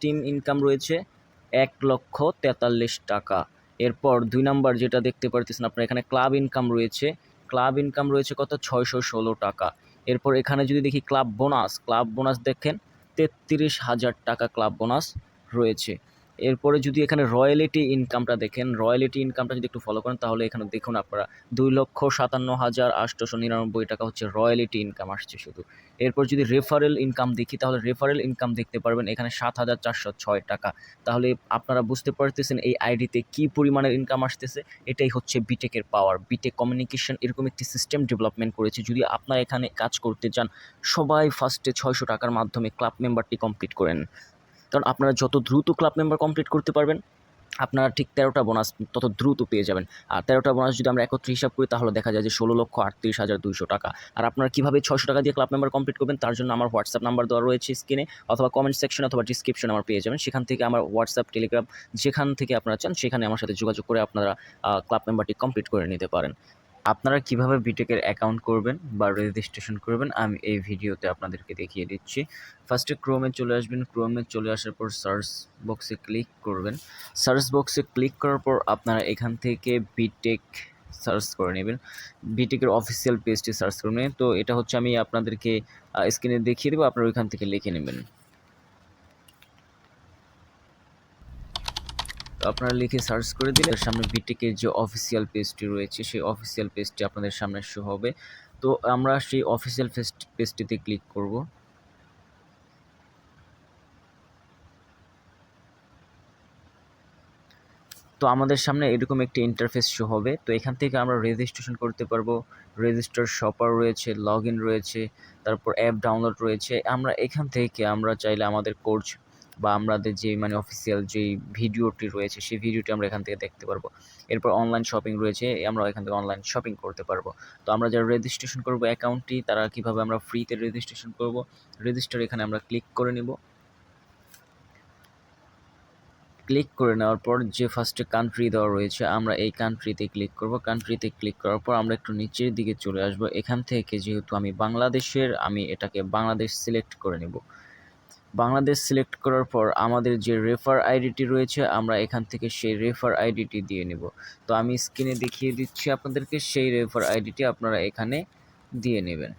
Team income রয়েছে এক লক্ষ তেতাল্লিশ টাকা। এরপর দুই নাম্বার যেটা দেখতে পারতেছেন আপনার, এখানে ক্লাব ইনকাম রয়েছে। ক্লাব ইনকাম রয়েছে কত? ছয়শো ষোলো টাকা। এরপর এখানে যদি দেখি ক্লাব বোনাস ক্লাব বোনাস দেখেন তেত্রিশ হাজার টাকা ক্লাব বোনাস রয়েছে। এরপরে যদি এখানে রয়্যালিটি ইনকামটা দেখেন, রয়্যালিটি ইনকামটা যদি একটু ফলো করেন, তাহলে এখানে দেখুন আপনারা দুই লক্ষ সাতান্ন হাজার আটশোশো নিরানব্বই টাকা হচ্ছে রয়্যালিটি ইনকাম আসছে শুধু। এরপর যদি রেফারেল ইনকাম দেখি, তাহলে রেফারেল ইনকাম দেখতে পারবেন এখানে সাত হাজার চারশো ছয় টাকা। তাহলে আপনারা বুঝতে পারতেছেন এই আইডিতে কী পরিমাণের ইনকাম আসতেছে? এটাই হচ্ছে বিটেকের পাওয়ার বিটেক কমিউনিকেশন এরকম একটি সিস্টেম ডেভেলপমেন্ট করেছে। যদি আপনারা এখানে কাজ করতে চান, সবাই ফার্স্টে ছয়শো টাকার মাধ্যমে ক্লাব মেম্বারটি কমপ্লিট করেন। কারণ আপনারা যত দ্রুত ক্লাব মেম্বার কমপ্লিট করতে পারবেন, আপনারা ঠিক তেরোটা বোনাস তত দ্রুত পেয়ে যাবেন। আর তেরোটা বোনাস যদি আমরা একত্রে হিসাব করি, তাহলে দেখা যায় যে ষোলো লক্ষ আটত্রিশ হাজার দুশো টাকা। আর আপনারা কীভাবে ছশো টাকা দিয়ে ক্লাব মেম্বার কমপ্লিট করবেন, তার জন্য আমার হোয়াটসঅ্যাপ নাম্বার দেওয়া রয়েছে স্ক্রিনে অথবা কমেন্ট সেকশন অথবা ডিসক্রিপশনে আমার পেয়ে যাবেন। সেখান থেকে আমার হোয়াটসঅ্যাপ টেলিগ্রাম যেখান থেকে আপনারা চান, সেখানে আমার সাথে যোগাযোগ করে আপনারা ক্লাব মেম্বারটি কমপ্লিট করে নিতে পারেন। আপনারা কীভাবে বিটেকের অ্যাকাউন্ট করবেন বা রেজিস্ট্রেশন করবেন, আমি এই ভিডিওতে আপনাদেরকে দেখিয়ে দিচ্ছি। ফার্স্টে ক্রোমে চলে আসবেন। ক্রোমে চলে আসার পর সার্চ বক্সে ক্লিক করবেন। সার্চ বক্সে ক্লিক করার পর আপনারা এখান থেকে বিটেক সার্চ করে নেবেন। বিটেকের অফিসিয়াল পেজটি সার্চ করে নেবেন। তো এটা হচ্ছে আমি আপনাদেরকে স্ক্রিনে দেখিয়ে দেবো। আপনারা ওইখান থেকে লিখে নেবেন। তো আপনারা লিখে সার্চ করে দিলে সামনে বিটেকের যে অফিসিয়াল পেজটি রয়েছে, সেই অফিসিয়াল পেজটি আপনাদের সামনে শো হবে। তো আমরা সেই অফিসিয়াল পেজটিতে ক্লিক করব। তো আমাদের সামনে এরকম একটি ইন্টারফেস শো হবে। তো এখান থেকে আমরা রেজিস্ট্রেশন করতে পারব। রেজিস্টার শপার রয়েছে লগ রয়েছে, তারপর অ্যাপ ডাউনলোড রয়েছে। আমরা এখান থেকে আমরা চাইলে আমাদের কোর্স বা আমাদের যে মানে অফিসিয়াল যেই ভিডিওটি রয়েছে, সেই ভিডিওটি আমরা এখান থেকে দেখতে পারব। এরপর অনলাইন শপিং রয়েছে আমরা এখান থেকে অনলাইন শপিং করতে পারব। তো আমরা যারা রেজিস্ট্রেশন করব অ্যাকাউন্টটি তারা কীভাবে আমরা ফ্রিতে রেজিস্ট্রেশন করব রেজিস্টার এখানে আমরা ক্লিক করে নিব। ক্লিক করে নেওয়ার পর যে ফার্স্টে কান্ট্রি দেওয়া রয়েছে, আমরা এই কান্ট্রিতে ক্লিক করব। কান্ট্রিতে ক্লিক করার পর আমরা একটু নিচের দিকে চলে আসব। এখান থেকে যেহেতু আমি বাংলাদেশের, আমি এটাকে বাংলাদেশ সিলেক্ট করে নেব। বাংলাদেশ সিলেক্ট করার পর আমাদের যে রেফার আইডিটি রয়েছে, আমরা এখান থেকে সেই রেফার আইডিটি দিয়ে নেব। তো আমি স্ক্রিনে দেখিয়ে দিচ্ছি আপনাদেরকে, সেই রেফার আইডিটি আপনারা এখানে দিয়ে নেবেন।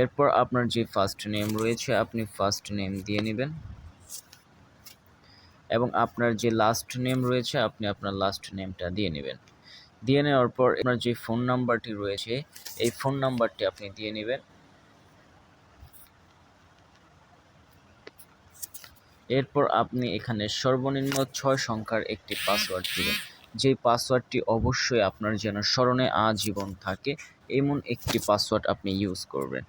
এরপর আপনার যে ফার্স্ট নেম রয়েছে, আপনি ফার্স্ট নেম দিয়ে নেবেন। এবং আপনার যে লাস্ট নেম রয়েছে, আপনি আপনার লাস্ট নেমটা দিয়ে নেবেন। দিয়ে নেওয়ার পর আপনার যে ফোন নাম্বারটি রয়েছে, এই ফোন নাম্বারটি আপনি দিয়ে নেবেন। এরপর আপনি এখানে সর্বনিম্ন ছয় সংখ্যার একটি পাসওয়ার্ড দিবেন। যেই পাসওয়ার্ডটি অবশ্যই আপনার যেন স্মরণে আজীবন থাকে, এমন একটি পাসওয়ার্ড আপনি ইউজ করবেন।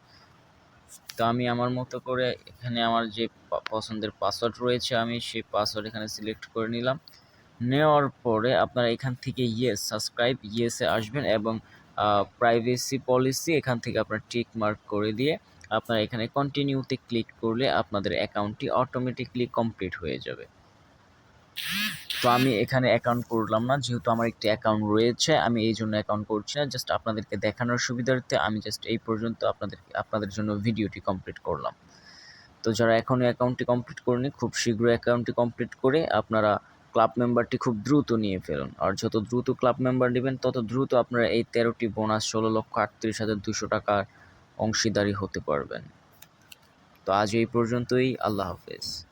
তো আমি আমার মতো করে এখানে আমার যে পছন্দের পাসওয়ার্ড রয়েছে, আমি সেই পাসওয়ার্ড এখানে সিলেক্ট করে নিলাম। নেওয়ার পরে আপনারা এখান থেকে ইয়েস সাবস্ক্রাইব ইয়েসে আসবেন এবং প্রাইভেসি পলিসি এখান থেকে আপনার টিক মার্ক করে দিয়ে আপনারা এখানে কন্টিনিউতে ক্লিক করলে আপনাদের অ্যাকাউন্টটি অটোমেটিকলি কমপ্লিট হয়ে যাবে। তো আমি এখানে অ্যাকাউন্ট করলাম না, যেহেতু আমার একটি অ্যাকাউন্ট রয়েছে, আমি এই জন্য অ্যাকাউন্ট করছি না জাস্ট আপনাদেরকে দেখানোর সুবিধার্থে আমি জাস্ট এই পর্যন্ত আপনাদের আপনাদের জন্য ভিডিওটি কমপ্লিট করলাম। তো যারা এখনও অ্যাকাউন্টটি কমপ্লিট করেনি, খুব শীঘ্রই অ্যাকাউন্টটি কমপ্লিট করে আপনারা ক্লাব মেম্বারটি খুব দ্রুত নিয়ে ফেলুন। আর যত দ্রুত ক্লাব মেম্বার নেবেন, তত দ্রুত আপনারা এই তেরোটি বোনাস ষোলো লক্ষ আটত্রিশ হাজার দুশো টাকার অংশীদারি হতে পারবেন। তো আজ এই পর্যন্তই। আল্লাহ হাফেজ।